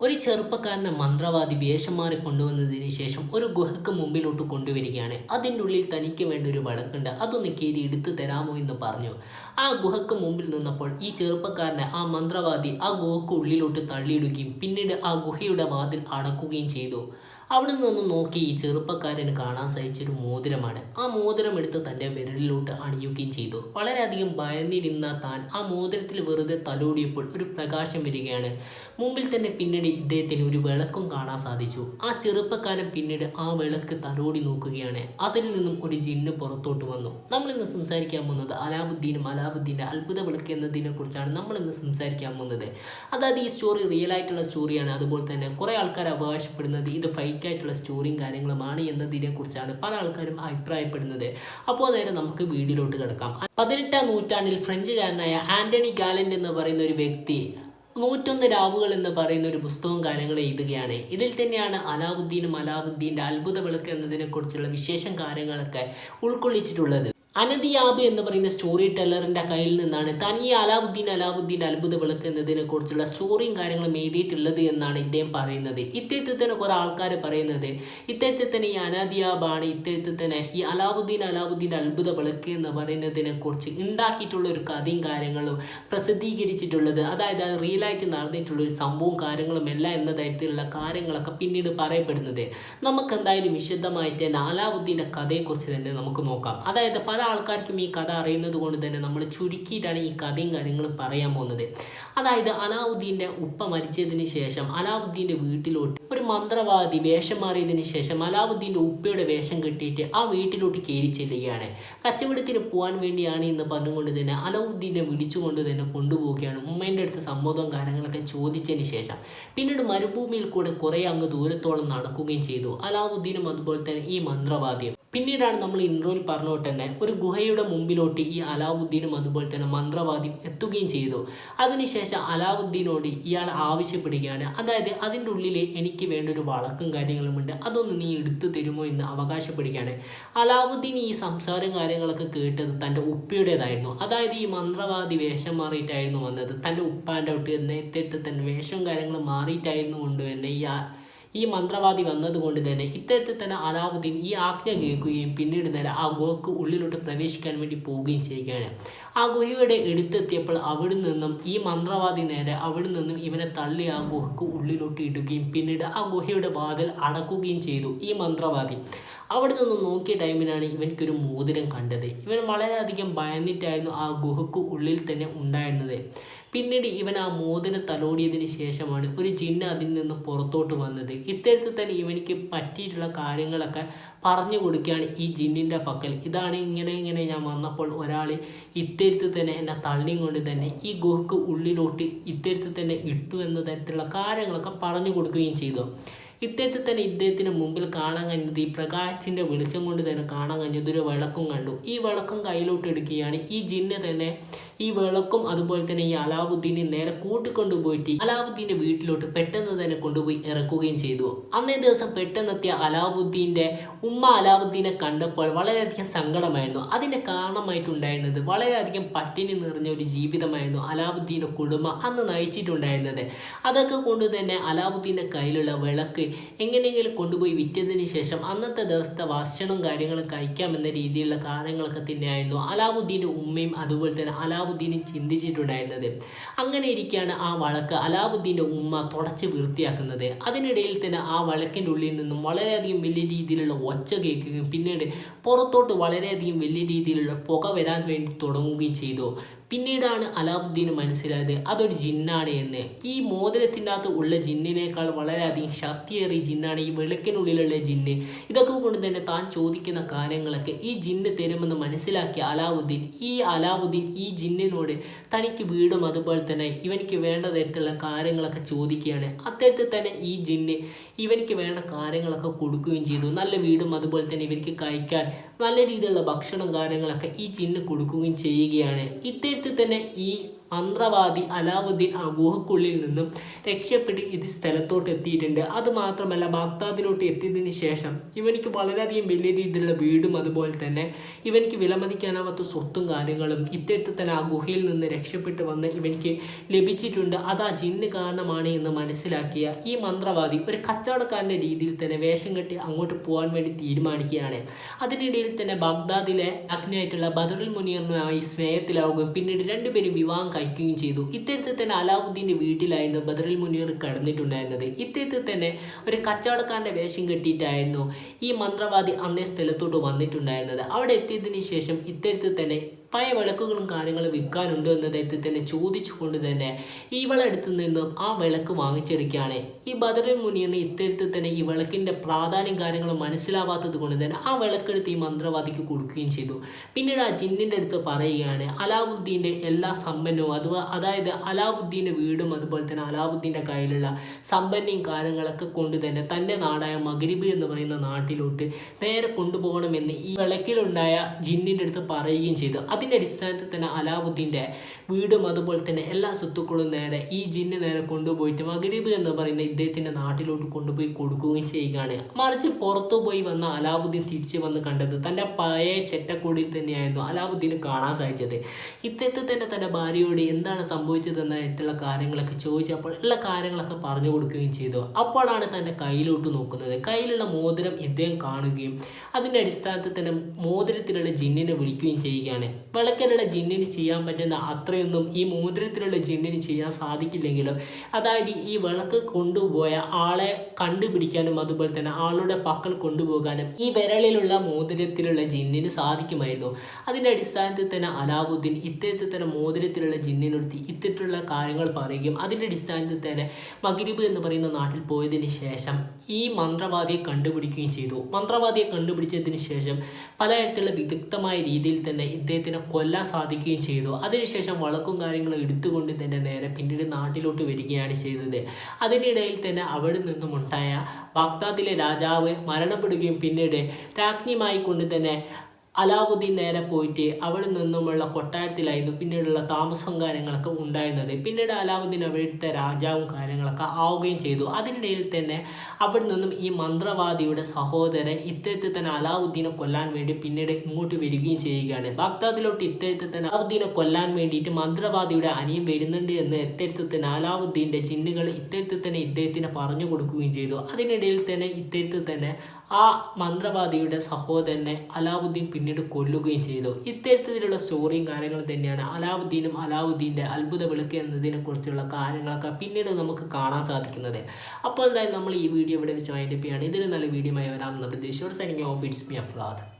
ഒരു ചെറുപ്പക്കാരനെ മന്ത്രവാദി വേഷം കൊണ്ടുവന്നതിന് ശേഷം ഒരു ഗുഹയ്ക്ക് മുമ്പിലോട്ട് കൊണ്ടുവരികയാണ്. അതിന്റെ ഉള്ളിൽ തനിക്ക് വേണ്ട ഒരു വിളക്കുണ്ട് അതൊന്ന് കീരി എടുത്തു തരാമോ എന്ന് പറഞ്ഞു. ആ ഗുഹയ്ക്ക് മുമ്പിൽ നിന്നപ്പോൾ ഈ ചെറുപ്പക്കാരനെ ആ മന്ത്രവാദി ആ ഗുഹയ്ക്ക് ഉള്ളിലോട്ട് തള്ളിയിടുകയും പിന്നീട് ആ ഗുഹയുടെ വാതിൽ അടക്കുകയും ചെയ്തു. അവിടെ നിന്ന് നോക്കി ഈ ചെറുപ്പക്കാരന് കാണാൻ സഹിച്ചൊരു മോതിരമാണ്. ആ മോതിരം എടുത്ത് തന്റെ വിരലിലോട്ട് അണിയുകയും ചെയ്തു. വളരെയധികം ഭയന്നിരുന്ന താൻ ആ മോതിരത്തിൽ വെറുതെ തലോടിയപ്പോൾ ഒരു പ്രകാശം വരികയാണ്. മുമ്പിൽ തന്നെ പിന്നീട് ഇദ്ദേഹത്തിന് ഒരു വിളക്കും കാണാൻ സാധിച്ചു. ആ ചെറുപ്പക്കാരൻ പിന്നീട് ആ വിളക്ക് തലോടി നോക്കുകയാണ്. അതിൽ നിന്നും ഒരു ജിന്ന് പുറത്തോട്ട് വന്നു. നമ്മൾ ഇന്ന് സംസാരിക്കാൻ പോകുന്നത് അലാവുദ്ദീനും അലാവുദ്ദീന്റെ അത്ഭുത വിളക്ക് എന്നതിനെ കുറിച്ചാണ് നമ്മൾ ഇന്ന് സംസാരിക്കാൻ പോകുന്നത്. അതായത് ഈ സ്റ്റോറി റിയൽ ആയിട്ടുള്ള സ്റ്റോറിയാണ് അതുപോലെ തന്നെ കുറേ ആൾക്കാർ അവകാശപ്പെടുന്നത് ഇത് ഫൈക്ക് ആയിട്ടുള്ള സ്റ്റോറിയും കാര്യങ്ങളുമാണ് എന്നതിനെ കുറിച്ചാണ് പല ആൾക്കാരും അഭിപ്രായപ്പെടുന്നത്. അപ്പോൾ നേരെ നമുക്ക് വീഡിയോയിലോട്ട് കിടക്കാം. പതിനെട്ടാം നൂറ്റാണ്ടിൽ ഫ്രഞ്ചുകാരനായ ആന്റണി ഗാലൻഡ് എന്ന് പറയുന്ന ഒരു വ്യക്തി നൂറ്റൊന്ന് രാവുകൾ എന്ന് പറയുന്ന ഒരു പുസ്തകവും കാര്യങ്ങൾ എഴുതുകയാണ്. ഇതിൽ തന്നെയാണ് അലാവുദ്ദീനും അലാവുദ്ദീന്റെ അത്ഭുത വിളക്ക് എന്നതിനെക്കുറിച്ചുള്ള വിശേഷം കാര്യങ്ങളൊക്കെ ഉൾക്കൊള്ളിച്ചിട്ടുള്ളത്. അനദിയാബ് എന്ന് പറയുന്ന സ്റ്റോറി ടെല്ലറിന്റെ കയ്യിൽ നിന്നാണ് താൻ ഈ അലാവുദ്ദീൻ അലാവുദ്ദീൻ അത്ഭുത വിളക്ക് എന്നതിനെ കുറിച്ചുള്ള സ്റ്റോറിയും കാര്യങ്ങളും എഴുതിയിട്ടുള്ളത് എന്നാണ് ഇദ്ദേഹം പറയുന്നത്. ഇത്തരത്തിൽ തന്നെ കുറെ ആൾക്കാർ പറയുന്നത് ഇത്തരത്തിൽ തന്നെ ഈ അനദിയാബാണ് ഇത്തരത്തിൽ തന്നെ ഈ അലാവുദ്ദീൻ അലാവുദ്ദീൻ അത്ഭുത വിളക്ക് എന്ന് പറയുന്നതിനെ കുറിച്ച് ഉണ്ടാക്കിയിട്ടുള്ള ഒരു കഥയും കാര്യങ്ങളും പ്രസിദ്ധീകരിച്ചിട്ടുള്ളത്. അതായത് അത് റിയലായിട്ട് നടന്നിട്ടുള്ള ഒരു സംഭവവും കാര്യങ്ങളും എല്ലാം എന്ന തരത്തിലുള്ള കാര്യങ്ങളൊക്കെ പിന്നീട് പറയപ്പെടുന്നത്. നമുക്ക് എന്തായാലും വിശദമായിട്ട് തന്നെ അലാവുദ്ദീന്റെ കഥയെക്കുറിച്ച് തന്നെ നമുക്ക് നോക്കാം. അതായത് പല ആൾക്കാർക്കും ഈ കഥ അറിയുന്നത് കൊണ്ട് തന്നെ നമ്മൾ ചുരുക്കിയിട്ടാണ് ഈ കഥയും കാര്യങ്ങളും പറയാൻ പോകുന്നത്. അതായത് അലാവുദ്ദീന്റെ ഉപ്പ മരിച്ചതിന് ശേഷം അലാവുദ്ദീന്റെ വീട്ടിലോട്ട് ഒരു മന്ത്രവാദി വേഷം മാറിയതിന് ശേഷം അലാവുദ്ദീന്റെ ഉപ്പയുടെ വേഷം കെട്ടിയിട്ട് ആ വീട്ടിലോട്ട് കയറി ചെല്ലുകയാണ്. കച്ചവടത്തിന് പോകാൻ വേണ്ടിയാണ് എന്ന് പറഞ്ഞുകൊണ്ട് തന്നെ അലാവുദ്ദീനെ വിളിച്ചുകൊണ്ട് തന്നെ കൊണ്ടുപോവുകയാണ്. ഉമ്മേന്റെ അടുത്ത് സമ്മതവും കാര്യങ്ങളൊക്കെ ചോദിച്ചതിന് ശേഷം പിന്നീട് മരുഭൂമിയിൽ കൂടെ കുറേ അങ്ങ് ദൂരത്തോളം നടക്കുകയും ചെയ്തു. അലാവുദ്ദീനും അതുപോലെ തന്നെ ഈ മന്ത്രവാദിയും. പിന്നീടാണ് നമ്മൾ ഇൻട്രോയിൽ പറഞ്ഞോട്ട് തന്നെ ഒരു ഗുഹയുടെ മുമ്പിലോട്ട് ഈ അലാവുദ്ദീനും അതുപോലെ തന്നെ മന്ത്രവാദിയും എത്തുകയും ചെയ്തു. അതിനുശേഷം അലാവുദ്ദീനോട് ഇയാൾ ആവശ്യപ്പെടുകയാണ്. അതായത് അതിന്റെ ഉള്ളിൽ എനിക്ക് വേണ്ട ഒരു വളക്കും കാര്യങ്ങളുമുണ്ട് അതൊന്ന് നീ എടുത്തു തരുമോ എന്ന് അവകാശപ്പെടുകയാണ്. അലാവുദ്ദീൻ ഈ സംസാരം കാര്യങ്ങളൊക്കെ കേട്ടത് തന്റെ ഉപ്പയുടേതായിരുന്നു. അതായത് ഈ മന്ത്രവാദി വേഷം മാറിയിട്ടായിരുന്നു വന്നത്. തന്റെ ഉപ്പാന്റെ ഒട്ട് തന്നെ വേഷം കാര്യങ്ങൾ മാറിയിട്ടായിരുന്നു കൊണ്ട് തന്നെ ഈ ഈ മന്ത്രവാദി വന്നതുകൊണ്ട് തന്നെ ഇത്തരത്തിൽ തന്നെ അലാവുദ്ദീൻ ഈ ആജ്ഞ കേൾക്കുകയും പിന്നീട് നേരെ ആ ഗുഹക്ക് ഉള്ളിലോട്ട് പ്രവേശിക്കാൻ വേണ്ടി പോവുകയും ചെയ്യുകയാണ്. ആ ഗുഹയുടെ എടുത്തെത്തിയപ്പോൾ അവിടെ നിന്നും ഈ മന്ത്രവാദി നേരെ അവിടെ നിന്നും ഇവനെ തള്ളി ആ ഗുഹക്ക് ഉള്ളിലോട്ട് ഇടുകയും പിന്നീട് ആ ഗുഹയുടെ വാതിൽ അടക്കുകയും ചെയ്തു ഈ മന്ത്രവാദി. അവിടെ നിന്ന് നോക്കിയ ടൈമിലാണ് ഇവനിക്കൊരു മോതിരം കണ്ടത്. ഇവൻ വളരെയധികം ഭയന്നിട്ടായിരുന്നു ആ ഗുഹക്ക് ഉള്ളിൽ തന്നെ ഉണ്ടായിരുന്നത്. പിന്നീട് ഇവൻ ആ മോതിരം തലോടിയതിന് ശേഷമാണ് ഒരു ജിന്ന് അതിൽ നിന്ന് പുറത്തോട്ട് വന്നത്. ഇത്തരത്തിൽ തന്നെ ഇവനിക്ക് പറ്റിയിട്ടുള്ള കാര്യങ്ങളൊക്കെ പറഞ്ഞു കൊടുക്കുകയാണ് ഈ ജിന്നിന്റെ പക്കൽ. ഇതാണ് ഇങ്ങനെ ഇങ്ങനെ ഞാൻ വന്നപ്പോൾ ഒരാൾ ഇത്തരത്തിൽ തന്നെ എന്നെ തള്ളിയും കൊണ്ട് തന്നെ ഈ ഗുഹക്ക് ഉള്ളിലോട്ട് ഇത്തരത്തിൽ തന്നെ ഇട്ടു എന്ന തരത്തിലുള്ള കാര്യങ്ങളൊക്കെ പറഞ്ഞു കൊടുക്കുകയും ചെയ്തു. ഇദ്ദേഹത്തെ തന്നെ ഇദ്ദേഹത്തിന് മുമ്പിൽ കാണാൻ കഴിഞ്ഞത് ഈ പ്രകാശത്തിന്റെ വെളിച്ചം കൊണ്ട് തന്നെ കാണാൻ കഴിഞ്ഞത് ഒരു വിളക്കും കണ്ടു. ഈ വിളക്കും കയ്യിലോട്ട് എടുക്കുകയാണ്. ഈ ജിന്ന് തന്നെ ഈ വിളക്കും അതുപോലെ തന്നെ ഈ അലാവുദ്ദീനെ നേരെ കൂട്ടിക്കൊണ്ടുപോയിട്ട് അലാവുദ്ദീന്റെ വീട്ടിലോട്ട് പെട്ടെന്ന് തന്നെ കൊണ്ടുപോയി ഇറക്കുകയും ചെയ്തു. അന്നേ ദിവസം പെട്ടെന്നെത്തിയ അലാവുദ്ദീന്റെ ഉമ്മ അലാവുദ്ദീനെ കണ്ടപ്പോൾ വളരെയധികം സങ്കടമായിരുന്നു. അതിന്റെ കാരണമായിട്ടുണ്ടായിരുന്നത് വളരെയധികം പട്ടിണി നിറഞ്ഞ ഒരു ജീവിതമായിരുന്നു അലാവുദ്ദീന്റെ കുടുംബം അന്ന് നയിച്ചിട്ടുണ്ടായിരുന്നത്. അതൊക്കെ കൊണ്ട് തന്നെ അലാവുദ്ദീന്റെ കയ്യിലുള്ള വിളക്ക് എങ്ങനെയെങ്കിലും കൊണ്ടുപോയി വിറ്റതിന് ശേഷം അന്നത്തെ ദിവസത്തെ ഭക്ഷണവും കാര്യങ്ങളും കഴിക്കാമെന്ന രീതിയിലുള്ള കാര്യങ്ങളൊക്കെ തന്നെയായിരുന്നു അലാവുദ്ദീന്റെ ഉമ്മയും അതുപോലെ തന്നെ അലാവുദ്ദീനും ചിന്തിച്ചിട്ടുണ്ടായിരുന്നത്. അങ്ങനെ ഇരിക്കുകയാണ് ആ വഴക്ക് അലാവുദ്ദീന്റെ ഉമ്മ തുടച്ച് വൃത്തിയാക്കുന്നത്. അതിനിടയിൽ തന്നെ ആ വഴക്കിന്റെ ഉള്ളിൽ നിന്നും വളരെയധികം വലിയ രീതിയിലുള്ള ഒച്ച കേൾക്കുകയും പിന്നീട് പുറത്തോട്ട് വളരെയധികം വലിയ രീതിയിലുള്ള പുക വരാൻ വേണ്ടി തുടങ്ങുകയും ചെയ്തു. പിന്നീടാണ് അലാവുദ്ദീന് മനസ്സിലായത് അതൊരു ജിന്നാണ് എന്ന്. ഈ മോതിരത്തിന്റെ അകത്ത് ഉള്ള ജിന്നിനേക്കാൾ വളരെയധികം ശക്തിയേറിയ ജിന്നാണ് ഈ വെളുക്കിനുള്ളിലുള്ള ജിന്ന്. ഇതൊക്കെ കൊണ്ട് തന്നെ താൻ ചോദിക്കുന്ന കാര്യങ്ങളൊക്കെ ഈ ജിന്ന് തരുമെന്ന് മനസ്സിലാക്കിയ അലാവുദ്ദീൻ ഈ അലാവുദ്ദീൻ ഈ ജിന്നിനോട് തനിക്ക് വീടും അതുപോലെ തന്നെ ഇവനിക്ക് വേണ്ട തരത്തിലുള്ള കാര്യങ്ങളൊക്കെ ചോദിക്കുകയാണ്. അത്തരത്തിൽ തന്നെ ഈ ജിന്ന് ഇവനിക്ക് വേണ്ട കാര്യങ്ങളൊക്കെ കൊടുക്കുകയും ചെയ്തു. നല്ല വീടും അതുപോലെ തന്നെ ഇവർക്ക് കഴിക്കാൻ നല്ല രീതിയിലുള്ള ഭക്ഷണം കാര്യങ്ങളൊക്കെ ഈ ജിന്ന് കൊടുക്കുകയും ചെയ്യുകയാണ്. ഇത്തരത്തിൽ തന്നെ ഈ മന്ത്രവാദി അലാവുദ്ദീൻ ആ ഗുഹക്കുള്ളിൽ നിന്നും രക്ഷപ്പെട്ട് ഇത് സ്ഥലത്തോട്ട് എത്തിയിട്ടുണ്ട്. അത് മാത്രമല്ല ബാഗ്ദാദിലോട്ട് എത്തിയതിന് ശേഷം ഇവനിക്ക് വളരെയധികം വലിയ രീതിയിലുള്ള വീടും അതുപോലെ തന്നെ ഇവനിക്ക് വിലമതിക്കാനാവാത്ത സ്വത്തും കാര്യങ്ങളും ഇത്തരത്തിൽ തന്നെ ആ ഗുഹയിൽ നിന്ന് രക്ഷപ്പെട്ട് വന്ന് ഇവനിക്ക് ലഭിച്ചിട്ടുണ്ട്. അത് ആ ജിന്ന് കാരണമാണ് എന്ന് മനസ്സിലാക്കിയ ഈ മന്ത്രവാദി ഒരു കച്ചവടക്കാരന്റെ രീതിയിൽ തന്നെ വേഷം കെട്ടി അങ്ങോട്ട് പോകാൻ വേണ്ടി തീരുമാനിക്കുകയാണ്. അതിനിടയിൽ തന്നെ ബാഗ്ദാദിലെ അഗ്നിയായിട്ടുള്ള ബദറുൽ മുനീറിനുമായി സ്നേഹത്തിലാവുകയും പിന്നീട് രണ്ടുപേരും വിവാഹം കഴിക്കുകയും ചെയ്തു. ഇത്തരത്തിൽ തന്നെ അലാവുദ്ദീന്റെ വീട്ടിലായിരുന്നു ബദറിൽ മുനീർ കിടന്നിട്ടുണ്ടായിരുന്നത്. ഇത്തരത്തിൽ തന്നെ ഒരു കച്ചവടക്കാരന്റെ വേഷം കെട്ടിയിട്ടായിരുന്നു ഈ മന്ത്രവാദി അന്നേ സ്ഥലത്തോട്ട് വന്നിട്ടുണ്ടായിരുന്നത്. അവിടെ എത്തിയതിന് ശേഷം ഇത്തരത്തിൽ തന്നെ പഴയ വിളക്കുകളും കാര്യങ്ങളും വിൽക്കാനുണ്ടോ എന്ന തരത്തിൽ തന്നെ ചോദിച്ചുകൊണ്ട് തന്നെ ഈ അടുത്ത് നിന്നും ആ വിളക്ക് വാങ്ങിച്ചെടുക്കുകയാണ്. ഈ ബദറിൻ മുനിയെന്ന് ഇത്തരത്തിൽ തന്നെ ഈ വിളക്കിന്റെ പ്രാധാന്യം കാര്യങ്ങളും മനസ്സിലാവാത്തത് കൊണ്ട് തന്നെ ആ വിളക്കെടുത്ത് ഈ മന്ത്രവാദിക്ക് കൊടുക്കുകയും ചെയ്തു. പിന്നീട് ആ ജിന്നിന്റെ അടുത്ത് പറയുകയാണ് അലാവുദ്ദീന്റെ എല്ലാ സമ്പന്നവും അഥവാ അതായത് അലാവുദ്ദീന്റെ വീടും അതുപോലെ തന്നെ അലാവുദ്ദീന്റെ കയ്യിലുള്ള സമ്പന്നയും കാര്യങ്ങളൊക്കെ കൊണ്ട് തന്നെ തന്റെ നാടായ മഗ്രിബ് എന്ന് പറയുന്ന നാട്ടിലോട്ട് നേരെ കൊണ്ടുപോകണമെന്ന് ഈ വിളക്കിലുണ്ടായ ജിന്നിന്റെ അടുത്ത് പറയുകയും ചെയ്തു. അതിന്റെ അടിസ്ഥാനത്തിൽ തന്നെ അലാവുദ്ദീന്റെ വീടും അതുപോലെ തന്നെ എല്ലാ സ്വത്തുക്കളും നേരെ ഈ ജിന്ന് നേരെ കൊണ്ടുപോയിട്ട് മഗ്രിബ് എന്ന് പറയുന്ന ഇദ്ദേഹത്തിന്റെ നാട്ടിലോട്ട് കൊണ്ടുപോയി കൊടുക്കുകയും ചെയ്യുകയാണ്. മറിച്ച് പുറത്തു പോയി വന്ന അലാവുദ്ദീൻ തിരിച്ചു വന്ന് കണ്ടത് തന്റെ പഴയ ചെറ്റക്കൂടിൽ തന്നെയായിരുന്നു അലാവുദ്ദീന് കാണാൻ സാധിച്ചത്. ഇദ്ദേഹത്തെ തന്നെ തന്റെ ഭാര്യയോട് എന്താണ് സംഭവിച്ചതെന്നായിട്ടുള്ള കാര്യങ്ങളൊക്കെ ചോദിച്ചപ്പോൾ എല്ലാ കാര്യങ്ങളൊക്കെ പറഞ്ഞു കൊടുക്കുകയും ചെയ്തു. അപ്പോഴാണ് തന്റെ കയ്യിലോട്ട് നോക്കുന്നത്. കയ്യിലുള്ള മോതിരം ഇദ്ദേഹം കാണുകയും അതിന്റെ അടിസ്ഥാനത്തിൽ തന്നെ മോതിരത്തിലുള്ള ജിന്നിനെ വിളിക്കുകയും ചെയ്യുകയാണ്. വിളക്കിലുള്ള ജിന്നിന് ചെയ്യാൻ പറ്റുന്ന അത്രയൊന്നും ഈ മോതിരത്തിലുള്ള ജിന്നിന് ചെയ്യാൻ സാധിക്കില്ലെങ്കിലും അതായത് ഈ വിളക്ക് കൊണ്ടുപോയ ആളെ കണ്ടുപിടിക്കാനും അതുപോലെ തന്നെ ആളുടെ പക്കൽ കൊണ്ടുപോകാനും ഈ വിരളിലുള്ള മോതിരത്തിലുള്ള ജിന്നിന് സാധിക്കുമായിരുന്നു. അതിന്റെ അടിസ്ഥാനത്തിൽ തന്നെ അലാവുദ്ദീൻ ഇത്തരത്തിൽ തന്നെ മോതിരത്തിലുള്ള ജിന്നിനൊടുത്ത് ഇത്തരത്തിലുള്ള കാര്യങ്ങൾ പറയുകയും അതിന്റെ അടിസ്ഥാനത്തിൽ തന്നെ മഗ്രിബ് എന്ന് പറയുന്ന നാട്ടിൽ പോയതിന് ശേഷം ഈ മന്ത്രവാദിയെ കണ്ടുപിടിക്കുകയും ചെയ്തു. മന്ത്രവാദിയെ കണ്ടുപിടിച്ചതിന് ശേഷം പലതരത്തിലുള്ള വിദഗ്ധമായ രീതിയിൽ തന്നെ ഇദ്ദേഹത്തിനെ കൊല്ലാൻ സാധിക്കുകയും ചെയ്തു. അതിനുശേഷം വളക്കും കാര്യങ്ങളും എടുത്തുകൊണ്ട് തന്നെ നേരെ പിന്നീട് നാട്ടിലോട്ട് വരികയാണ് ചെയ്തത്. അതിനിടയിൽ തന്നെ അവിടെ നിന്നും ഉണ്ടായ രാജാവ് മരണപ്പെടുകയും പിന്നീട് രാജ്ഞിയുമായി കൊണ്ട് തന്നെ അലാവുദ്ദീൻ നേരെ പോയിട്ട് അവിടെ നിന്നുമുള്ള കൊട്ടാരത്തിലായിരുന്നു പിന്നീടുള്ള താമസവും കാര്യങ്ങളൊക്കെ ഉണ്ടായിരുന്നത്. പിന്നീട് അലാവുദ്ദീൻ അവിടുത്തെ രാജാവും കാര്യങ്ങളൊക്കെ ആവുകയും ചെയ്തു. അതിനിടയിൽ തന്നെ അവിടെ നിന്നും ഈ മന്ത്രവാദിയുടെ സഹോദരൻ ഇത്തരത്തിൽ തന്നെ അലാവുദ്ദീനെ കൊല്ലാൻ വേണ്ടി പിന്നീട് ഇങ്ങോട്ട് വരികയും ചെയ്യുകയാണ്. ബാഗ്ദാദിലോട്ട് ഇത്തരത്തിൽ തന്നെ അലാവുദ്ദീനെ കൊല്ലാൻ വേണ്ടിയിട്ട് മന്ത്രവാദിയുടെ അനിയൻ വരുന്നുണ്ട് എന്ന് ഇത്തരത്തിൽ തന്നെ അലാവുദ്ദീന്റെ ചിഹ്നുകൾ ഇത്തരത്തിൽ തന്നെ ഇദ്ദേഹത്തിന് പറഞ്ഞു കൊടുക്കുകയും ചെയ്തു. അതിനിടയിൽ തന്നെ ഇത്തരത്തിൽ തന്നെ ആ മന്ത്രവാദിയുടെ സഹോദരനെ അലാവുദ്ദീൻ പിന്നീട് കൊല്ലുകയും ചെയ്തു. ഇത്തരത്തിലുള്ള സ്റ്റോറിയും കാര്യങ്ങളും തന്നെയാണ് അലാവുദ്ദീനും അലാവുദ്ദീന്റെ അത്ഭുത വിളക്ക് എന്നതിനെ കുറിച്ചുള്ള കാര്യങ്ങളൊക്കെ പിന്നീട് നമുക്ക് കാണാൻ സാധിക്കുന്നത്. അപ്പോൾ എന്തായാലും നമ്മൾ ഈ വീഡിയോ ഇവിടെ വെച്ച് വൈൻഡപ്പ് ചെയ്യാണ്. ഇതൊരു നല്ല വീഡിയോ ആയി വരാമെന്ന പ്രതീക്ഷയോട് signing off it's me Afrad